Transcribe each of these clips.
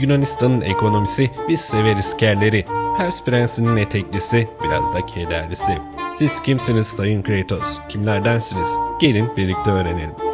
Yunanistan'ın ekonomisi biz severiz kerleri. Pers prensinin eteklisi biraz da kederlisi. Siz kimsiniz Sayın Kratos? Kimlerdensiniz? Gelin birlikte öğrenelim.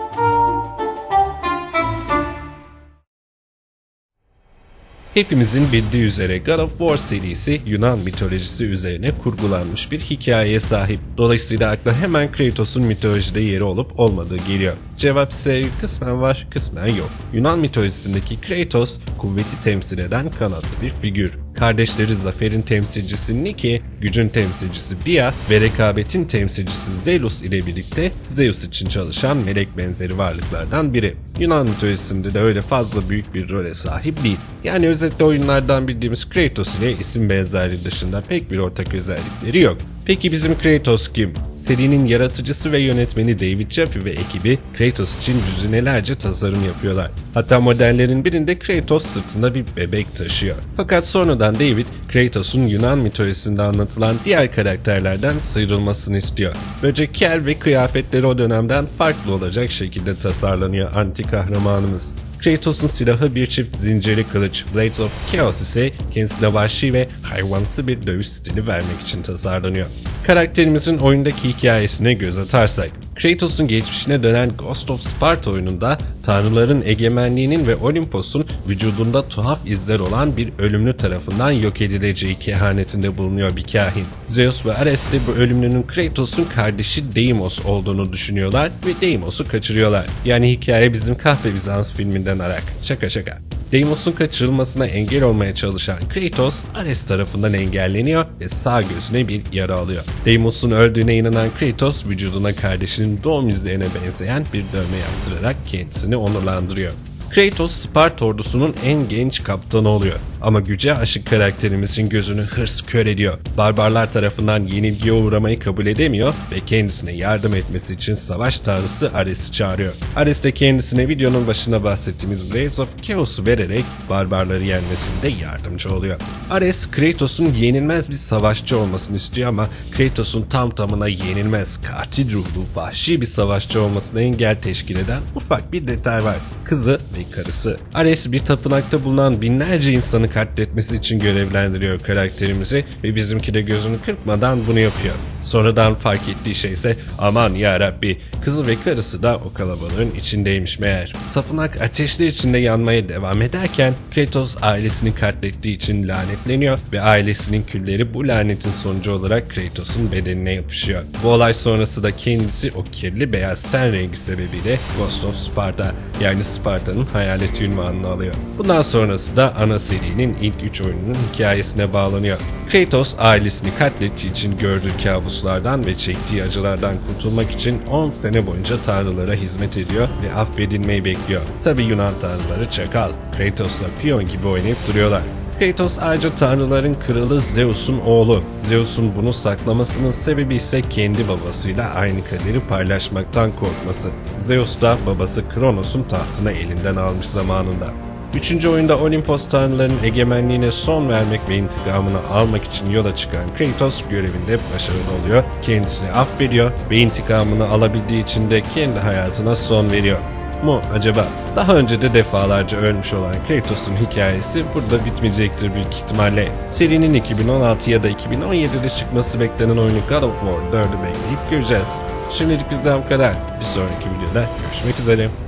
Hepimizin bildiği üzere God of War serisi Yunan mitolojisi üzerine kurgulanmış bir hikayeye sahip. Dolayısıyla akla hemen Kratos'un mitolojide yeri olup olmadığı geliyor. Cevap ise kısmen var, kısmen yok. Yunan mitolojisindeki Kratos, kuvveti temsil eden kanatlı bir figür. Kardeşleri Zafer'in temsilcisi Nike, gücün temsilcisi Bia ve rekabetin temsilcisi Zeus ile birlikte Zeus için çalışan melek benzeri varlıklardan biri. Yunan mitolojisinde de öyle fazla büyük bir role sahip değil. Yani özetle oyunlardan bildiğimiz Kratos ile isim benzerliği dışında pek bir ortak özellikleri yok. Peki bizim Kratos kim? Serinin yaratıcısı ve yönetmeni David Jaffe ve ekibi Kratos için düzinelerce tasarım yapıyorlar. Hatta modellerin birinde Kratos sırtında bir bebek taşıyor. Fakat sonradan David, Kratos'un Yunan mitolojisinde anlatılan diğer karakterlerden sıyrılmasını istiyor. Böylece kel ve kıyafetleri o dönemden farklı olacak şekilde tasarlanıyor anti kahramanımız. Kratos'un silahı bir çift zincirli kılıç, Blades of Chaos ise kendisine vahşi ve hayvansı bir dövüş stili vermek için tasarlanıyor. Karakterimizin oyundaki hikayesine göz atarsak, Kratos'un geçmişine dönen Ghost of Sparta oyununda tanrıların egemenliğinin ve Olimpos'un vücudunda tuhaf izler olan bir ölümlü tarafından yok edileceği kehanetinde bulunuyor bir kahin. Zeus ve Ares de bu ölümlünün Kratos'un kardeşi Deimos olduğunu düşünüyorlar ve Deimos'u kaçırıyorlar. Yani hikaye bizim Kahve Bizans filminden arak. Şaka şaka. Deimos'un kaçırılmasına engel olmaya çalışan Kratos, Ares tarafından engelleniyor ve sağ gözüne bir yara alıyor. Deimos'un öldüğüne inanan Kratos, vücuduna kardeşinin doğum izlerine benzeyen bir dövme yaptırarak kendisini onurlandırıyor. Kratos Sparta ordusunun en genç kaptanı oluyor. Ama güce aşık karakterimizin gözünü hırs kör ediyor. Barbarlar tarafından yenilgiye uğramayı kabul edemiyor ve kendisine yardım etmesi için savaş tanrısı Ares'i çağırıyor. Ares de kendisine videonun başına bahsettiğimiz Blades of Chaos'u vererek barbarları yenmesinde yardımcı oluyor. Ares, Kratos'un yenilmez bir savaşçı olmasını istiyor ama Kratos'un tam tamına yenilmez, katil ruhlu, vahşi bir savaşçı olmasına engel teşkil eden ufak bir detay var. Kızı ve karısı. Ares bir tapınakta bulunan binlerce insanı katletmesi için görevlendiriyor karakterimizi ve bizimki de gözünü kırpmadan bunu yapıyor. Sonradan fark ettiği şey ise aman ya Rabbi kızı ve karısı da o kalabalığın içindeymiş meğer. Tapınak ateşli içinde yanmaya devam ederken Kratos ailesini katlettiği için lanetleniyor ve ailesinin külleri bu lanetin sonucu olarak Kratos'un bedenine yapışıyor. Bu olay sonrası da kendisi o kirli beyaz ten rengi sebebiyle Ghost of Sparta yani Sparta'nın hayalet ünvanını alıyor. Bundan sonrası da ana serinin ilk 3 oyununun hikayesine bağlanıyor. Kratos ailesini katlettiği için gördüğü kabuslardan ve çektiği acılardan kurtulmak için 10 sene boyunca tanrılara hizmet ediyor ve affedilmeyi bekliyor. Tabi Yunan tanrıları çakal, Kratos'la piyon gibi oynayıp duruyorlar. Kratos ayrıca tanrıların kralı Zeus'un oğlu. Zeus'un bunu saklamasının sebebi ise kendi babasıyla aynı kaderi paylaşmaktan korkması. Zeus da babası Kronos'un tahtına elinden almış zamanında. Üçüncü oyunda Olimpos tanrılarının egemenliğine son vermek ve intikamını almak için yola çıkan Kratos görevinde başarılı oluyor. Kendisini affediyor ve intikamını alabildiği için de kendi hayatına son veriyor mu acaba? Daha önce de defalarca ölmüş olan Kratos'un hikayesi burada bitmeyecektir büyük ihtimalle. Serinin 2016 ya da 2017'de çıkması beklenen oyunu God of War 4'ü bekleyip göreceğiz. Şimdilik bizden bu kadar. Bir sonraki videoda görüşmek üzere.